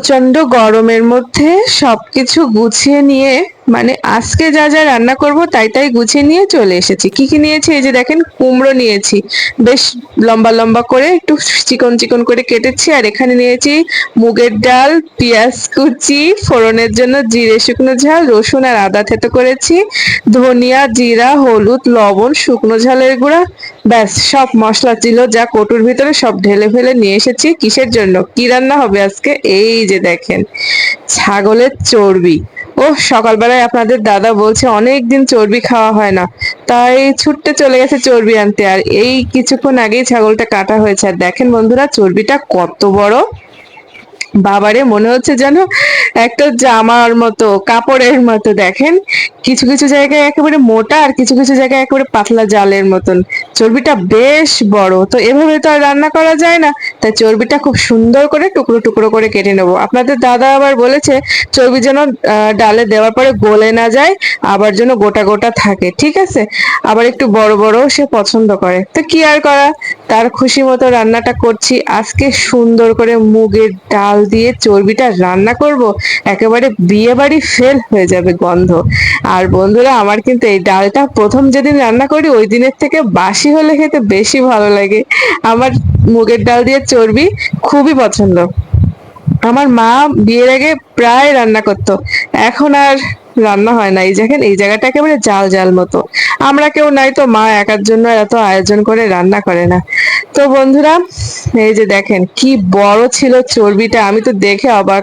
প্রচণ্ড গরমের মধ্যে সবকিছু গুছিয়ে নিয়ে মানে আজকে যা যা রান্না করব, তাই তাই গুছিয়ে নিয়ে চলে এসেছি। কি কি নিয়েছি? এই যে দেখেন, কুমড়ো নিয়েছি। বেশ লম্বা লম্বা করে একটু চিকন চিকন করে কেটেছি। আর এখানে নিয়েছি মুগের ডাল, পেঁয়াজ কুচি, ফোড়নের জন্য জিরে, শুকনো ঝাল, রসুন আর আদা থেতো করেছি। ধনিয়া, জিরা, হলুদ, লবণ, শুকনো ঝালের গুঁড়া। ব্যাস, সব মশলা ছিল, যা কটুর ভিতরে সব ঢেলে ফেলে নিয়ে এসেছি। কিসের জন্য? কি রান্না হবে আজকে? এই যে দেখেন, ছাগলের চর্বি। ও সকালবেলায় আপনাদের দাদা বলছে অনেক দিন চর্বি খাওয়া হয় না। তাই ছুটতে চলে গেছে চর্বি আনতে। আর এই কিছুক্ষণ আগেই ছাগলটা কাটা হয়েছে। আর দেখেন বন্ধুরা, চর্বিটা কত বড়। বাবারে, মনে হচ্ছে যেন একটা জামার মতো, কাপড়ের মতো, দেখেন। কিছু কিছু জায়গায় একেবারে মোটা আর কিছু কিছু জায়গায় একেবারে পাতলা জালের মতন। চর্বিটা বেশ বড়, তো এভাবে তো আর রান্না করা যায় না। তাই চর্বিটা খুব সুন্দর করে, টুকরো টুকরো করে কেটে নেব। আপনাদের দাদা আবার বলেছে, চর্বি যেন ডালে দেওয়ার পরে গলে না যায়, আবার যেন গোটা গোটা থাকে, ঠিক আছে? আবার একটু বড় বড় সে পছন্দ করে। তো কি আর করা? তার খুশি মতো রান্নাটা করছি। আজকে সুন্দর করে মুগের ডাল দিয়ে চর্বিটা রান্না করব, একেবারে বিয়ে বাড়ি ফেল হয়ে যাবে গন্ধ। আর বন্ধুরা, আমার কিন্তু এই ডালটা প্রথম যেদিন রান্না করি, ওই দিনের থেকে বাসি হলে খেতে বেশি ভালো লাগে। আমার মুগের ডাল দিয়ে চর্বি খুবই পছন্দ। আমার মা বিয়ের আগে প্রায় রান্না করতো। এখন আর রান্না হয় না। এই দেখেন, এই জায়গাটা একেবারে জাল জাল মতো। আমরা কেউ নাই তো মা একার জন্য এত আয়োজন করে রান্না করে না। তো বন্ধুরা, এই যে দেখেন কি বড় ছিল চর্বিটা, আমি তো দেখে অবাক।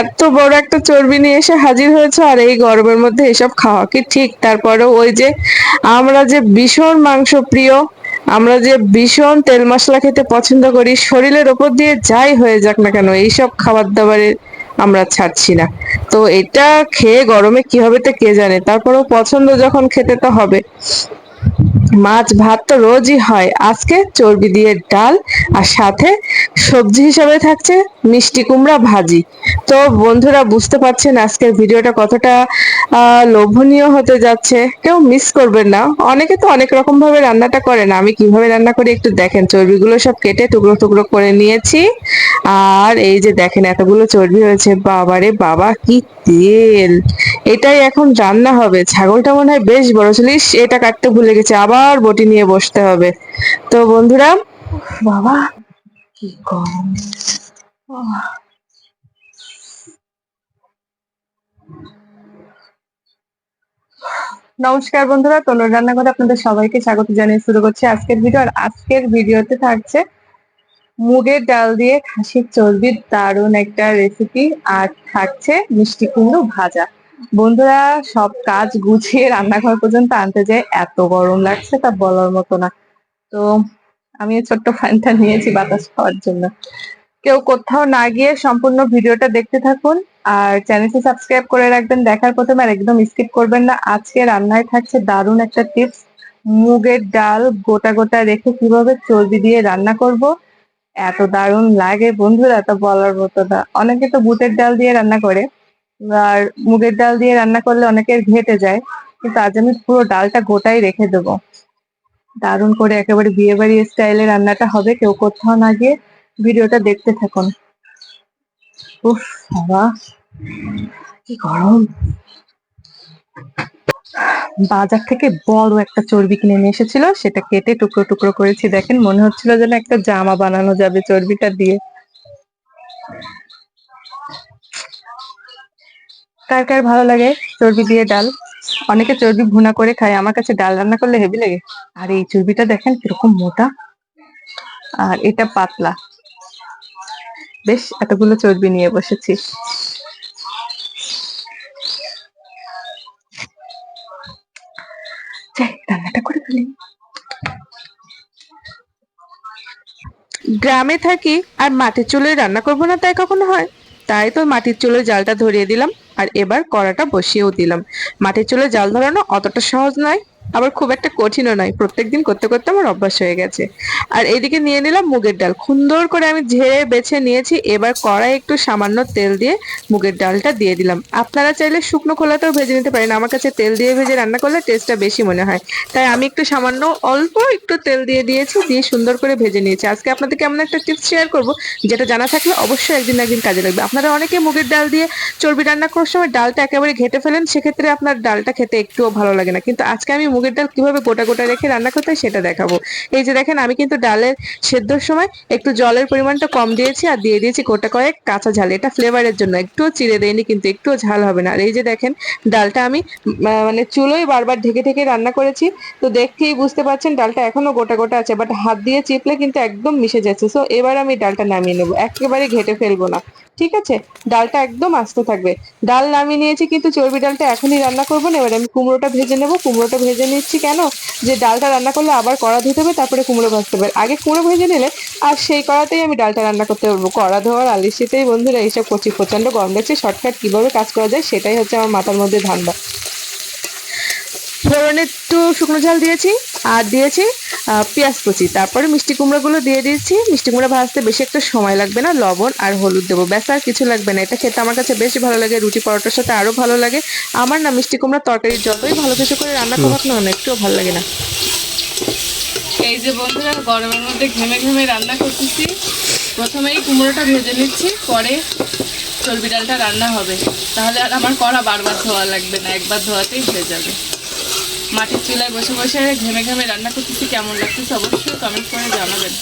এত বড় একটা চর্বি নিয়ে এসে হাজির হয়েছে আর এই গরমের মধ্যে এসব খাওয়া কি ঠিক? তারপরেও ওই যে আমরা যে ভীষণ মাংস প্রিয় আমরা যে ভীষণ তেল মশলা খেতে পছন্দ করি, শরীরের ওপর দিয়ে যাই হয়ে যাক না কেন, এইসব খাবার দাবারের আমরা ছাড়ছি না। তো এটা খেয়ে গরমে কি হবে তো কে জানে? তারপরেও পছন্দ যখন খেতে তো হবে। মাছ ভাত তো রোজই হয়। আজকে চর্বি দিয়ে ডাল আর সাথে সবজি হিসাবে থাকছে মিষ্টি কুমড়া ভাজি। তো বন্ধুরা, বুঝতে পারছেন আজকের ভিডিওটা কতটা লোভনীয় হতে যাচ্ছে। কেউ মিস করবেন না। অনেকে তো অনেক রকম ভাবে রান্নাটা করেন। আমি কীভাবে রান্না করি একটু দেখেন। চর্বিগুলো সব কেটে টুকরো টুকরো করে নিয়েছি। আর এই যে দেখেন এতগুলো চর্বি হয়েছে। বাবারে বাবা, কি তেল! এটাই এখন রান্না হবে। ছাগলটা মনে হয় বেশ বড় ছিলিস এটা কাটতে ভুলে গেছে। আবার বটি নিয়ে বসতে হবে। তো বন্ধুরা বাবা কি গরম। নমস্কার বন্ধুরা তনুর রান্নাঘরে আপনাদের সবাইকে স্বাগত জানিয়ে শুরু করছি আজকের ভিডিও। আর আজকের ভিডিওতে থাকছে মুগের ডাল দিয়ে খাসির চর্বির দারুণ একটা রেসিপি আর থাকছে মিষ্টি কুমড়ো ভাজা। বন্ধুরা, সব কাজ গুছিয়ে রান্নাঘর পর্যন্ত আনতে যায় এত গরম লাগছে, তা বলার মতো না। তো আমি ছোট্ট ফ্যানটা নিয়েছি বাতাস খাওয়ার জন্য। কেউ কোথাও না গিয়ে সম্পূর্ণ ভিডিওটা দেখতে থাকুন, আর চ্যানেলটি সাবস্ক্রাইব করে রাখবেন। দেখার প্রথমে আর একদম স্কিপ করবেন না। আজকে রান্নায় থাকছে দারুণ একটা টিপস। মুগের ডাল গোটা গোটা রেখে কীভাবে চর্বি দিয়ে রান্না করব? এত দারুণ লাগে বন্ধুরা, তা বলার মতো না। অনেকে তো বুটের ডাল দিয়ে রান্না করে। আর মুগের ডাল দিয়ে রান্না করলে অনেকের ঘেটে যায়, কিন্তু আজ আমি পুরো ডালটা গোটাই রেখে দেবো। দারুণ করে একেবারে বিয়ে বাড়ি স্টাইলে রান্নাটা হবে, কেউ কোথাও না গিয়ে ভিডিওটা দেখতে থাকুন। কি গরম। বাজার থেকে বড় একটা চর্বি কিনে নিয়ে এসেছিল, সেটা কেটে টুকরো টুকরো করেছি। দেখেন, মনে হচ্ছিল যেন একটা জামা বানানো যাবে চর্বিটা দিয়ে। কার কার ভালো লাগে? চর্বি দিয়ে ডাল। অনেকে চর্বি ভুনা করে খায়। আমার কাছে ডাল রান্না করলে হেভি লাগে। আর এই চর্বিটা দেখেন কীরকম মোটা। আর এটা পাতলা। বেশ, এতগুলো চর্বি নিয়ে বসেছি। রান্নাটা করে ফেলি। গ্রামে থাকি আর মাটির চুলোয় রান্না করব না তাই কখনো হয়? তাই তো মাটির চুলোয় জালটা ধরিয়ে দিলাম আর এবার কড়াটা বসিয়েও দিলাম। মাটির চুলে জাল ধরানো অতটা সহজ নয়। আবার খুব একটা কঠিনও নয়। প্রত্যেকদিন করতে করতে আমার অভ্যাস হয়ে গেছে। আর এদিকে নিয়ে নিলাম মুগের ডাল। সুন্দর করে আমি ঝেড়ে বেছে নিয়েছি, এবার কড়াই একটু সামান্য তেল দিয়ে মুগের ডালটা দিয়ে দিলাম। আপনারা চাইলে শুকনো খোলাতেও ভেজে নিতে পারেন। আমার কাছে তেল দিয়ে ভেজে রান্না করলে টেস্টটা বেশি মনে হয়। তাই আমি একটু সামান্য অল্প একটু তেল দিয়ে দিয়েছি, দিয়ে সুন্দর করে ভেজে নিয়েছি। আজকে আপনাদেরকে এমন একটা টিপস শেয়ার করব, যেটা জানা থাকলে অবশ্যই একদিন একদিন কাজে লাগবে। আপনারা অনেকে মুগের ডাল দিয়ে চর্বি রান্না করার সময় ডালটা একেবারে ঘেটে ফেলেন, সেক্ষেত্রে আপনার ডালটা খেতে একটুও ভালো লাগে না। কিন্তু আজকে আমি মুগের ডাল কীভাবে গোটা গোটা রেখে রান্না করতে হয় সেটা দেখাবো। এই যে দেখেন, আমি কিন্তু ডালের সেদ্ধর সময় একটু জলের পরিমাণটা কম দিয়েছি আর দিয়ে দিয়েছি গোটা কয়েক কাঁচা ঝাল। এটা ফ্লেভারের জন্য, একটুও চিড়ে দেয়নি কিন্তু একটুও ঝাল হবে না। আর এই যে দেখেন, ডালটা আমি মানে চুলোয় বারবার ঢেকে ঢেকে রান্না করেছি। তো দেখতেই বুঝতে পারছেন ডালটা এখনও গোটা গোটা আছে বাট হাত দিয়ে চিপলে কিন্তু একদম মিশে যাচ্ছে। সো এবার আমি ডালটা নামিয়ে নেব। একেবারে ঘেটে ফেলব না। ঠিক আছে? ডালটা একদম আস্ত থাকবে। ডাল নামিয়ে নিয়েছি, কিন্তু চর্বি ডালটা এখনই রান্না করব না। এবার আমি কুমড়োটা ভেজে নেব। কুমড়োটা ভেজে নিচ্ছি কেন? যে ডালটা রান্না করলে আবার কড়া ধুতে হবে, তারপরে কুমড়ো ভাজতে হবে। আগে কুমড়ো ভেজে নিলে আর সেই কড়াতেই আমি ডালটা রান্না করতে পারব। কড়া ধোয়ার আলিশিতেই বন্ধুরা এইসব কচি প্রচণ্ড গরম লাগছে শর্টকাট কীভাবে কাজ করা যায় সেটাই হচ্ছে আমার মাথার মধ্যে ধান্দা। ফোড়নে একটু শুকনো ঝাল দিয়েছি আর দিয়েছি পেঁয়াজ কুচি। তারপরে মিষ্টি কুমড়োগুলো দিয়ে দিয়েছি মিষ্টি কুমড়ো ভাজতে বেশি একটা সময় লাগবে না লবণ আর হলুদ দেবো। ব্যাস আর কিছু লাগবে না। এটা খেতে আমার কাছে বেশি ভালো লাগে রুটি পরোটার সাথে আরও ভালো লাগে। আমার না মিষ্টি কুমড়োর তরকারি যতই ভালো কিছু করে রান্না করুক না একটুও ভালো লাগে না। এই যে বন্ধুরা গরমের মধ্যে ঘেমে ঘেমে রান্না করতেছি। প্রথমেই কুমড়োটা ভেজে নিচ্ছি পরে চর্বি ডালটা রান্না হবে। তাহলে আর আমার কড়া বারবার ধোয়া লাগবে না একবার ধোয়াতেই হয়ে যাবে। মাটির চুলায় বসে বসে ঘেমে ঘেমে রান্না করতেছি কেমন লাগতেছে অবশ্যই কমেন্ট করে জানাবেন।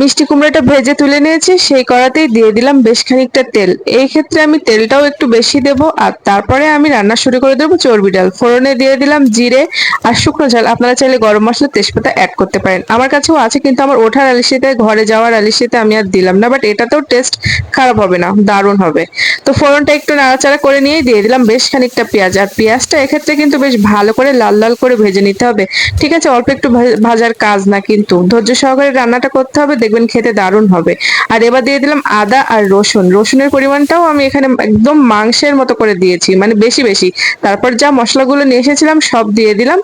মিষ্টি কুমড়োটা ভেজে তুলে নিয়েছি, সেই কড়াতেই দিয়ে দিলাম বেশ খানিকটা তেল। এই ক্ষেত্রে আমি তেলটাও একটু বেশি দেব, আর তারপরে আমি রান্না শুরু করে দেবো চর্বি ডাল। ফোড়নে দিয়ে দিলাম জিরে আর শুকনো ঝাল। আপনারা চাইলে গরম মশলা তেজপাতা অ্যাড করতে পারেন। আমার কাছেও আছে, কিন্তু আমার ওঠার আলিশিতে, ঘরে যাওয়ার আলিশিতে আমি আর দিলাম না বাট এটাতেও টেস্ট খারাপ হবে না, দারুণ হবে। তো ফোড়নটা একটু নাড়াচাড়া করে নিয়ে দিয়ে দিলাম বেশ খানিকটা পেঁয়াজ। আর পেঁয়াজটা এক্ষেত্রে কিন্তু বেশ ভালো করে লাল লাল করে ভেজে নিতে হবে। ঠিক আছে, অল্প একটু ভাজার কাজ না কিন্তু। ধৈর্য সহকারে রান্নাটা করতে হবে দেখবেন খেতে দারুণ হবে। আর এবার দিয়ে দিলাম আদা আর রসুন। রসুনের পরিমাণটাও আমি এখানে একদম মাংসের মতো করে দিয়েছি মানে বেশি বেশি। তারপর যা মশলাগুলো নিয়ে এসেছিলাম সব দিয়ে দিলাম।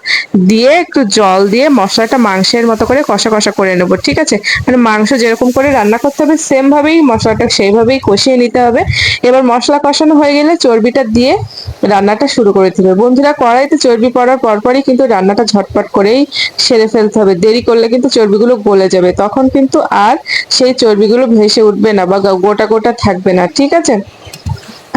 দিয়ে একটু জল দিয়ে মশলাটা মাংসের মতো করে কষা কষা করে নেব, ঠিক আছে? মানে মাংস যেরকম করে রান্না করতে হবে সেম ভাবেই মশলাটা সেইভাবেই কষিয়ে নিতে হবে। এবার মশলা কষানো হয়ে গেলে চর্বিটা দিয়ে রান্নাটা শুরু করে দিতে হবে। বন্ধুরা, কড়াইতে চর্বি পড়ার পরপরই কিন্তু রান্নাটা ঝটপট করেই সেরে ফেলতে হবে। দেরি করলে কিন্তু চর্বিগুলো গলে যাবে। তখন কিন্তু আর সেই চর্বিগুলো ভেসে উঠবে না বা গোটা গোটা থাকবে না ঠিক আছে?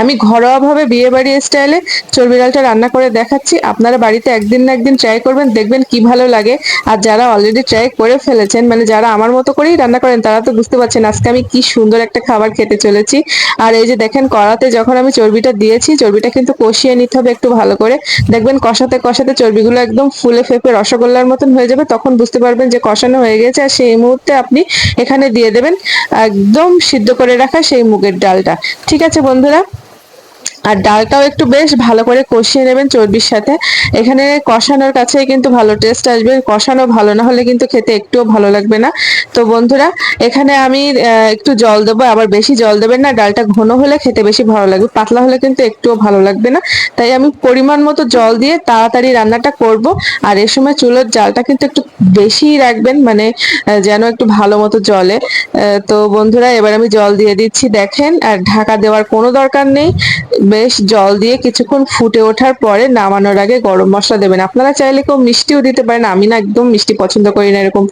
আমি ঘরোয়াভাবে বিয়ে বাড়ি স্টাইলে চর্বি ডালটা রান্না করে দেখাচ্ছি। আপনারা বাড়িতে একদিন না একদিন ট্রাই করবেন, দেখবেন কি ভালো লাগে। আর যারা অলরেডি ট্রাই করে ফেলেছেন মানে যারা আমার মতো করেই রান্না করেন, তারা তো বুঝতে পারছেন আজকে আমি কি সুন্দর একটা খাবার খেতে চলেছি। আর এই যে দেখেন, কড়াতে যখন আমি চর্বিটা দিয়েছি, চর্বিটা কিন্তু কষিয়ে নিতে হবে একটু ভালো করে। দেখবেন কষাতে কষাতে চর্বিগুলো একদম ফুলে ফেপে রসগোল্লার মতন হয়ে যাবে। তখন বুঝতে পারবেন যে কষানো হয়ে গেছে। আর সেই মুহূর্তে আপনি এখানে দিয়ে দেবেন একদম সিদ্ধ করে রাখা সেই মুগের ডালটা। ঠিক আছে বন্ধুরা? আর ডালটাও একটু বেশ ভালো করে কষিয়ে নেবেন চর্বির সাথে। এখানে কষানোর কাছে কিন্তু ভালো টেস্ট আসবে। কষানো ভালো না হলে কিন্তু খেতে একটুও ভালো লাগবে না। তো বন্ধুরা, এখানে আমি একটু জল দেবো। আবার বেশি জল দেবেন না, ডালটা ঘন হলে খেতে বেশি ভালো লাগবে। পাতলা হলে কিন্তু একটুও ভালো লাগবে না। তাই আমি পরিমাণ মতো জল দিয়ে তাড়াতাড়ি রান্নাটা করব। আর এ সময় চুলোর জালটা কিন্তু একটু বেশি রাখবেন মানে যেন একটু ভালো মতো জলে। তো বন্ধুরা, এবার আমি জল দিয়ে দিচ্ছি। দেখেন, আর ঢাকা দেওয়ার কোনো দরকার নেই। বেশ জল দিয়ে কিছুক্ষণ ফুটে ওঠার পরে নামানোর আগে গরম মশলা দেবেন। আপনারা চাইলে কেউ মিষ্টিও দিতে পারেন, আমি না একদম মিষ্টি পছন্দ করি না এরকম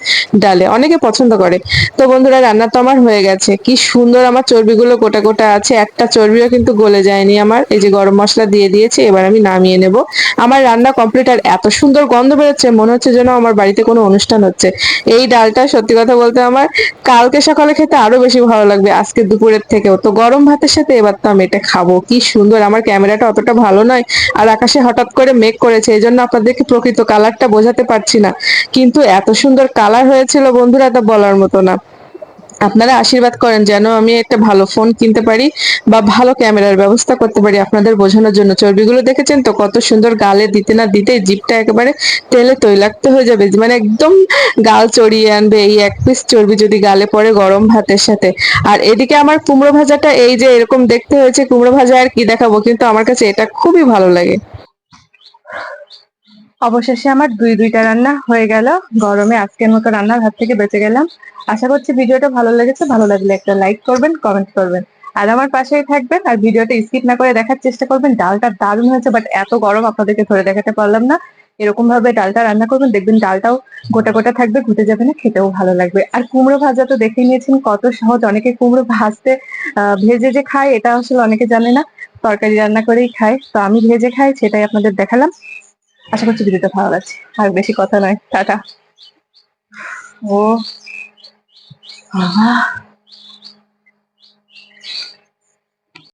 ডালে, অনেকে পছন্দ করে। তো বন্ধুরা, রান্না তো আমার হয়ে গেছে। কি সুন্দর আমার চর্বিগুলো গোটা গোটা আছে, একটা চর্বিও কিন্তু গলে যায়নি আমার। এই যে গরম মশলা দিয়ে দিয়েছি, এবার আমি নামিয়ে নেব। আমার রান্না কমপ্লিট আর এত সুন্দর গন্ধ বেরোচ্ছে, মনে হচ্ছে যেন আমার বাড়িতে কোনো অনুষ্ঠান হচ্ছে। এই ডালটা সত্যি কথা বলতে আমার কালকে সকালে খেতে আরও বেশি ভালো লাগবে, আজকে দুপুরের থেকেও। তো গরম ভাতের সাথে এবার তো আমি এটা খাব, কি সুন্দর আমার ক্যামেরাটা অতটা ভালো নয় আর আকাশে হঠাৎ করে মেঘ করেছে এই জন্য আপনাদেরকে প্রকৃত কালারটা বোঝাতে পারছি না। কিন্তু এত সুন্দর কালার হয়েছিল বন্ধুরা তা বলার মতো না। আপনারা আশীর্বাদ করেন যেন আমি একটা ভালো ফোন কিনতে পারি বা ভালো ক্যামেরার ব্যবস্থা করতে পারি আপনাদের বোঝানোর জন্য। চর্বিগুলো দেখেছেন তো? কত সুন্দর গালে দিতে না দিতে জিপটা একেবারে তেলে তৈলাক্ত হয়ে যাবে। মানে একদম গাল চড়িয়ে আনবে এই এক পিস চর্বি যদি গালে পড়ে গরম ভাতের সাথে। আর এদিকে আমার কুমড়ো ভাজাটা এই যে এরকম দেখতে হয়েছে, কুমড়ো ভাজা আর কি দেখাবো? কিন্তু আমার কাছে এটা খুবই ভালো লাগে। অবশেষে আমার দুই দুইটা রান্না হয়ে গেল। গরমে আজকের মতো রান্নার হাত থেকে বেঁচে গেলাম। আশা করছি ভিডিওটা ভালো লেগেছে। ভালো লাগলে একটা লাইক করবেন কমেন্ট করবেন। আর আমার পাশেই থাকবেন আর ভিডিওটা স্কিপ না করে দেখার চেষ্টা করবেন। ডালটা দারুণ হয়েছে বাট এত গরম আপনাদেরকে ধরে দেখাতে পারলাম না। এরকম ভাবে ডালটা রান্না করবেন, দেখবেন ডালটাও গোটা গোটা থাকবে ঘুটে যাবে না, খেতেও ভালো লাগবে। আর কুমড়ো ভাজা তো দেখে নিয়েছেন কত সহজ। অনেকে কুমড়ো ভাজতে ভেজে যে খায়, এটা আসলে অনেকে জানে না। তরকারি রান্না করেই খায়। তো আমি ভেজে খাই, সেটাই আপনাদের দেখালাম। আশা করছি ভিডিওটা ভালো লাগছে। আর বেশি কথা নয়। টাটা। ও। বাবা